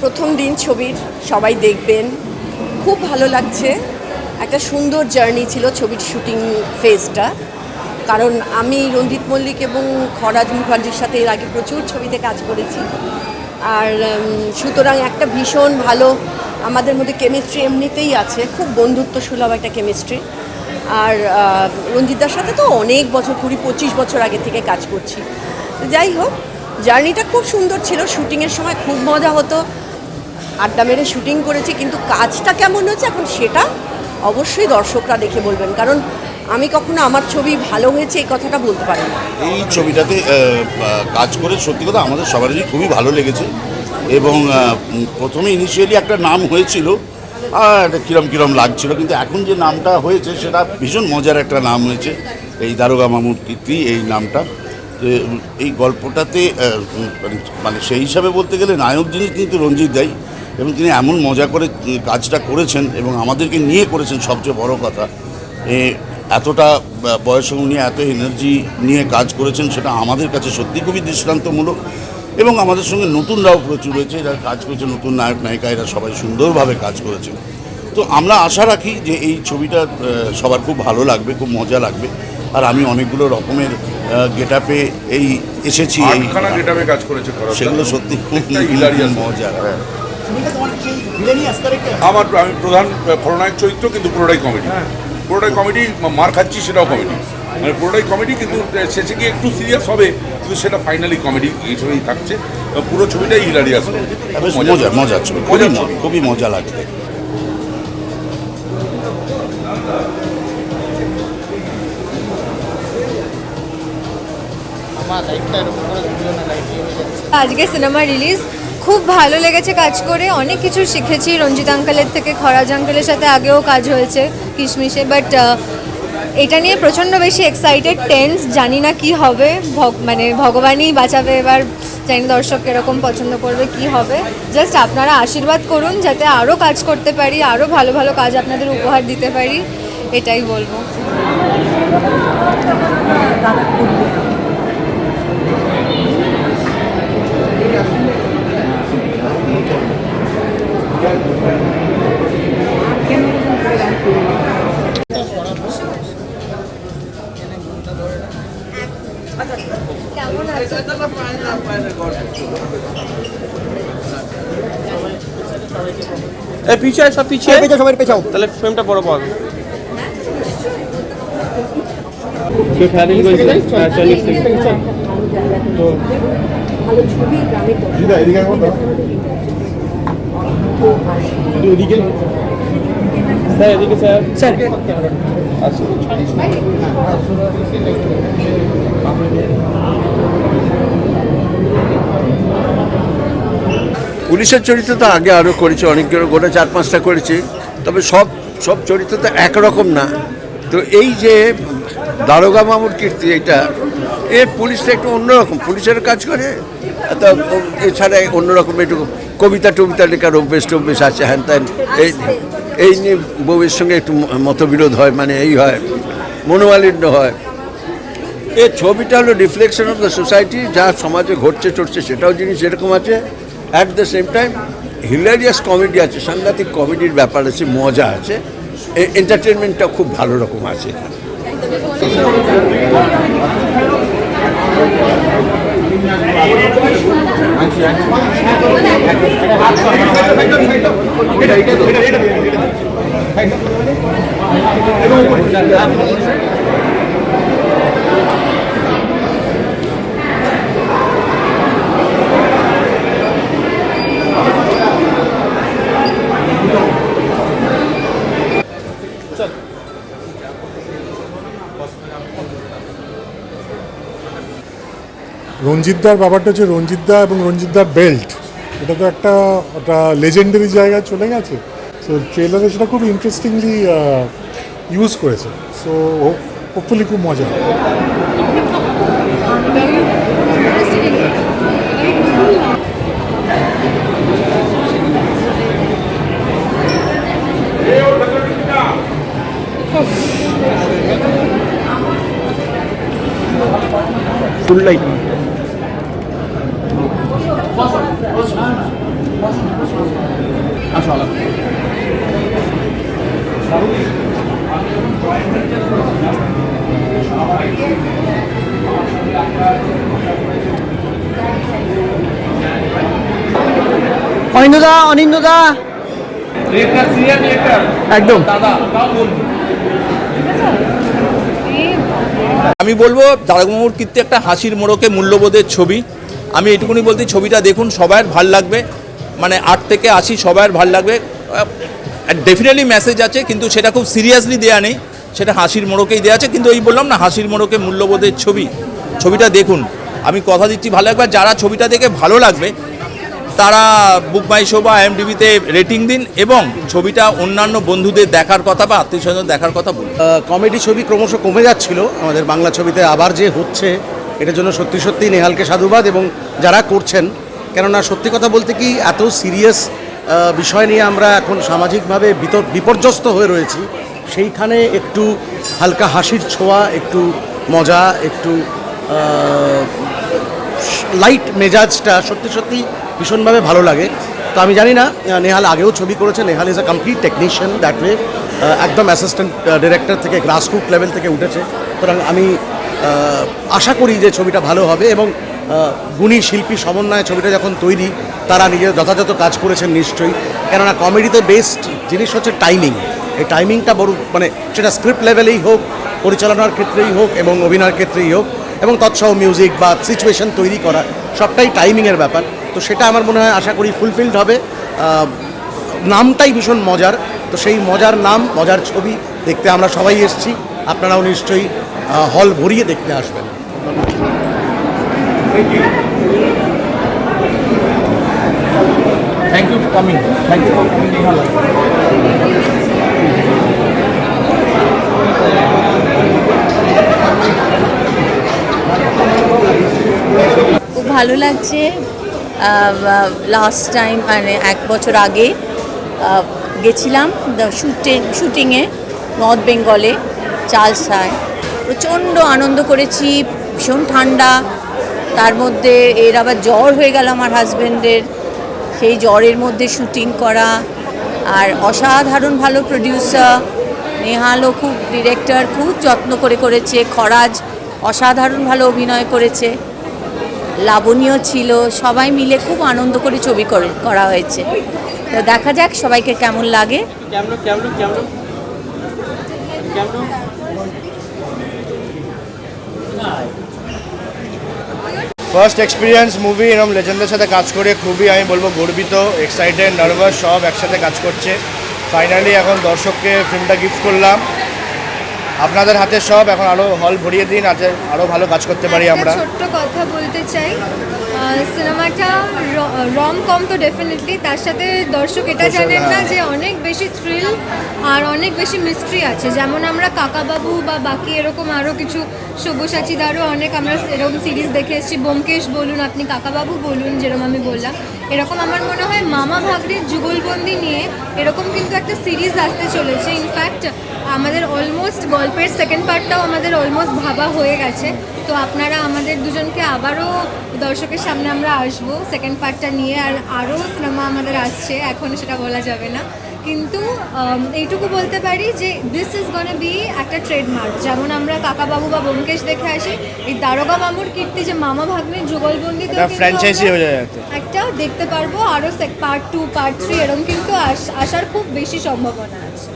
প্রথম দিন ছবির সবাই দেখবেন। খুব ভালো লাগছে। একটা সুন্দর জার্নি ছিল ছবির শুটিং ফেজটা কারণ আমি রঞ্জিত মল্লিক এবং খরাজ মুখার্জির সাথে এর আগে প্রচুর ছবিতে কাজ করেছি। আর সুতরাং একটা ভীষণ ভালো আমাদের মধ্যে কেমিস্ট্রি এমনিতেই আছে, খুব বন্ধুত্ব সুলভ একটা কেমিস্ট্রি আর রঞ্জিতদার সাথে তো অনেক বছর, কুড়ি পঁচিশ বছর আগে থেকে কাজ করছি। যাই হোক, জার্নিটা খুব সুন্দর ছিল শুটিংয়ের সময় খুব মজা হতো। আড্ডা মেরে শুটিং করেছি, কিন্তু কাজটা কেমন হয়েছে এখন সেটা অবশ্যই দর্শকরা দেখে বলবেন। কারণ আমি কখনো আমার ছবি ভালো হয়েছে এই কথাটা বলতে পারি না। এই ছবিটাতে কাজ করে সত্যি কথা আমাদের সবারই খুবই ভালো লেগেছে। এবং প্রথমে ইনিশিয়ালি একটা নাম হয়েছিল, আর কিরম কিরম লাগছিল, কিন্তু এখন যে নামটা হয়েছে সেটা ভীষণ মজার একটা নাম হয়েছে, এই দারোগা মামুর কীর্তি, এই নামটা। এই গল্পটাতে মানে- মানে সেই হিসাবে বলতে গেলে নায়ক যিনি কিন্তু রঞ্জিত দাই, এবং তিনি এমন মজা করে কাজটা করেছেন, এবং আমাদেরকে নিয়ে করেছেন সবচেয়ে বড় কথা এতটা বয়সে উনি এত এনার্জি নিয়ে কাজ করেছেন, সেটা আমাদের কাছে সত্যি খুবই দৃষ্টান্তমূলক। এবং আমাদের সঙ্গে নতুনরাও প্রচুর রয়েছে যারা কাজ করেছে নতুন নায়ক নায়িকা এরা সবাই সুন্দরভাবে কাজ করেছে। তো আমরা আশা রাখি যে এই ছবিটা সবার খুব ভালো লাগবে খুব মজা লাগবে। আর আমি অনেকগুলো রকমের গেট আপে এই এসেছি এই কাজ করেছে সেগুলো সত্যি মজা। হ্যাঁ। আমার আমি প্রধান খলনায়ক চরিত্র কিন্তু পুরোটাই কমেডি পুরোটাই কমেডি মার খাচ্ছি সেটাও কমেডি মানে পুরোটাই কমেডি কিন্তু শেষে গিয়ে একটু সিরিয়াস হবে কিন্তু সেটা ফাইনালি কমেডি হিসেবেই থাকছে। পুরো ছবিটাই হিলারিয়াস মজা মজা ছবি। খুবই মজার ম- ছবি। খুবই মজা লাগবে। আজকে সিনেমা রিলিজ খুব ভালো লেগেছে কাজ করে। অনেক কিছু শিখেছি রঞ্জিত আঙ্কেলের থেকে, খরাজ আঙ্কেলের সাথে আগেও কাজ হয়েছে কিশমিশে বাট এটা নিয়ে প্রচণ্ড বেশি এক্সাইটেড টেন্স জানি না কি হবে। মানে ভগবানই বাঁচাবে এবার, জানি দর্শক এরকম পছন্দ করবে, কি হবে। জাস্ট আপনারা আশীর্বাদ করুন যাতে আরও কাজ করতে পারি আরও ভালো ভালো কাজ আপনাদের উপহার দিতে পারি, এটাই বলব। এ আয়, সব পিছিয়ে আয়। তাহলে ফ্রেমটা বড় পাবে ভালো ছবি গ্রামের স্যার এদিকে স্যার। স্যার। পুলিশের চরিত্র তো আগে আরও করেছি, অনেকগুলো গোটা চার পাঁচটা করেছি, তবে সব সব চরিত্র তো একরকম না। তো এই যে দারোগা মামুর কীর্তি, এটা, এ পুলিশটা একটু অন্যরকম পুলিশের কাজ করে তা এছাড়া অন্যরকম একটু কবিতা টবিতা লেখার অভ্যেস টভ্যেস আছে, হ্যান ত্যান, এই এই নিয়ে বউয়ের সঙ্গে একটু মতবিরোধ হয় মানে এই হয়, মনোমালিন্য হয়। এই ছবিটা হলো রিফ্লেকশন অফ দ্য সোসাইটি যা সমাজে ঘটছে, টটছে, সেটাও জিনিস এরকম আছে। At the same time hilarious comedy আছে, সাংঘাতিক কমেডির ব্যাপার আছে, মজা আছে এন্টারটেনমেন্টটা খুব ভালো রকম আছে রঞ্জিতদার ব্যাপারটা হচ্ছে রঞ্জিতদা এবং রঞ্জিতদার বেল্ট। এটা তো একটা একটা লেজেন্ডারি জায়গায় চলে গেছে। সো ট্রেলারে সেটা খুব ইন্টারেস্টিংলি ইউজ করেছে। সো হোপফুলি খুব মজা ফুল লাইট অনিন্দদা অনিন্দদা একদম। আমি বলব দারুগমুর কীর্তি একটা হাসির মোড়কে মূল্যবোধের ছবি। আমি এটুকুনি বলতে ছবিটা দেখুন সবার ভালো লাগবে। মানে আট থেকে আশি সবার ভালো লাগবে। ডেফিনেটলি মেসেজ আছে, কিন্তু সেটা খুব সিরিয়াসলি দেয়া নেই। সেটা হাসির মোড়কেই দেওয়া আছে, কিন্তু ওই বললাম না, হাসির মোড়কে মূল্যবোধের ছবি। ছবিটা দেখুন। আমি কথা দিচ্ছি, ভালো লাগবে। যারা ছবিটা দেখে ভালো লাগবে তারা বুক মাই শো বা এমডিবিতে রেটিং দিন এবং ছবিটা অন্যান্য বন্ধুদের দেখার কথা বা আত্মীয় স্বজন দেখার কথা বলুন। কমেডি ছবি ক্রমশ কমে যাচ্ছিল। আমাদের বাংলা ছবিতে আবার যে হচ্ছে, এটার জন্য সত্যি সত্যি নেহালকে সাধুবাদ এবং যারা করছেন, কেননা সত্যি কথা বলতে কি এত সিরিয়াস বিষয় নিয়ে আমরা এখন সামাজিকভাবে বিপর্যস্ত হয়ে রয়েছি। সেইখানে একটু হালকা হাসির ছোঁয়া, একটু মজা, একটু লাইট মেজাজটা সত্যি সত্যি ভীষণভাবে ভালো লাগে। তো আমি জানি না নেহাল আগেও ছবি করেছে, Nehal is a complete technician that way একদম অ্যাসিস্ট্যান্ট ডিরেক্টর থেকে গ্রাসরুট লেভেল থেকে উঠেছে। সুতরাং আমি আশা করি যে ছবিটা ভালো হবে এবং গুণী শিল্পী সমন্বয়ে ছবিটা যখন তৈরি, তারা নিজের যথাযথ কাজ করেছেন নিশ্চয়ই। কেননা কমেডিতে বেস্ট জিনিস হচ্ছে টাইমিং এই টাইমিংটা বড় মানে সেটা স্ক্রিপ্ট লেভেলেই হোক, পরিচালনার ক্ষেত্রেই হোক এবং অভিনয়ের ক্ষেত্রেই হোক এবং তৎসহ মিউজিক বা সিচুয়েশন তৈরি করা, সবটাই টাইমিংয়ের ব্যাপার। তো সেটা আমার মনে হয় আশা করি ফুলফিলড হবে। নামটাই ভীষণ মজার। তো সেই মজার নাম মজার ছবি দেখতে আমরা সবাই এসেছি। আপনারাও নিশ্চয়ই হল ভরিয়ে দেখতে আসবেন। Thank you for coming thank you for coming খুব ভালো লাগছে। লাস্ট টাইম মানে এক বছর আগে গেছিলাম শুটিং শুটিংয়ে নর্থ বেঙ্গলে চালসায়। প্রচণ্ড আনন্দ করেছি, ভীষণ ঠান্ডা। তার মধ্যে এর আবার জ্বর হয়ে গেল আমার হাজব্যান্ডের সেই জ্বরের মধ্যে শুটিং করা। আর অসাধারণ ভালো প্রডিউসার নেহালও খুব ডিরেক্টর খুব যত্ন করে করেছে। খরাজ অসাধারণ ভালো অভিনয় করেছে। লাবণীয় ছিল সবাই মিলে খুব আনন্দ করে ছবি করে করা হয়েছে। তো দেখা যাক সবাইকে কেমন লাগে। ফার্স্ট এক্সপিরিয়েন্স মুভি এরকম লেজেন্ডের সাথে কাজ করে খুবই আমি বলব গর্বিত এক্সাইটেড নার্ভাস সব একসাথে কাজ করছে। ফাইনালি এখন দর্শককে ফিল্মটা গিফট করলাম। আপনাদের হাতে সব এখন আরও হল ভরিয়ে দিন আজ আরও ভালো কাজ করতে পারি আমরা। ছোট্ট কথা বলতে চাই। সিনেমাটা রম কম তো ডেফিনেটলি তার সাথে দর্শক এটা জানেন না হ্যাঁ। যে অনেক বেশি থ্রিল আর অনেক বেশি মিস্ট্রি আছে। যেমন আমরা কাকাবাবু বা বাকি এরকম আরও কিছু সব্যসাচীদারও অনেক আমরা এরকম সিরিজ দেখে এসেছি। ব্যোমকেশ বলুন আপনি কাকাবাবু বলুন যেরকম আমি বললাম। এরকম আমার মনে হয় মামা ভাগ্নের যুগলবন্দি নিয়ে এরকম কিন্তু একটা সিরিজ আসতে চলেছে। ইনফ্যাক্ট আমাদের অলমোস্ট গল্পের সেকেন্ড পার্টটাও আমাদের অলমোস্ট ভাবা হয়ে গেছে। তো আপনারা আমাদের দুজনকে আবারও দর্শকের সামনে আমরা আসব সেকেন্ড পার্টটা নিয়ে আর আরও সিনেমা আমাদের আসছে এখন সেটা বলা যাবে না। কিন্তু এইটুকু বলতে পারি যে দিস ইজ গনে বি একটা ট্রেডমার্ক যেমন আমরা কাকাবাবু বা ব্যোমকেশ দেখে আসি এই দারোগা মামুর কীর্তি যে মামা ভাগ্নের যুগলবন্দি ফ্র্যাঞ্চাইজি হয়ে যায় একটা। দেখতে পারব আরও পার্ট টু পার্ট থ্রি এরকম কিন্তু আস- আসার খুব বেশি সম্ভাবনা আছে।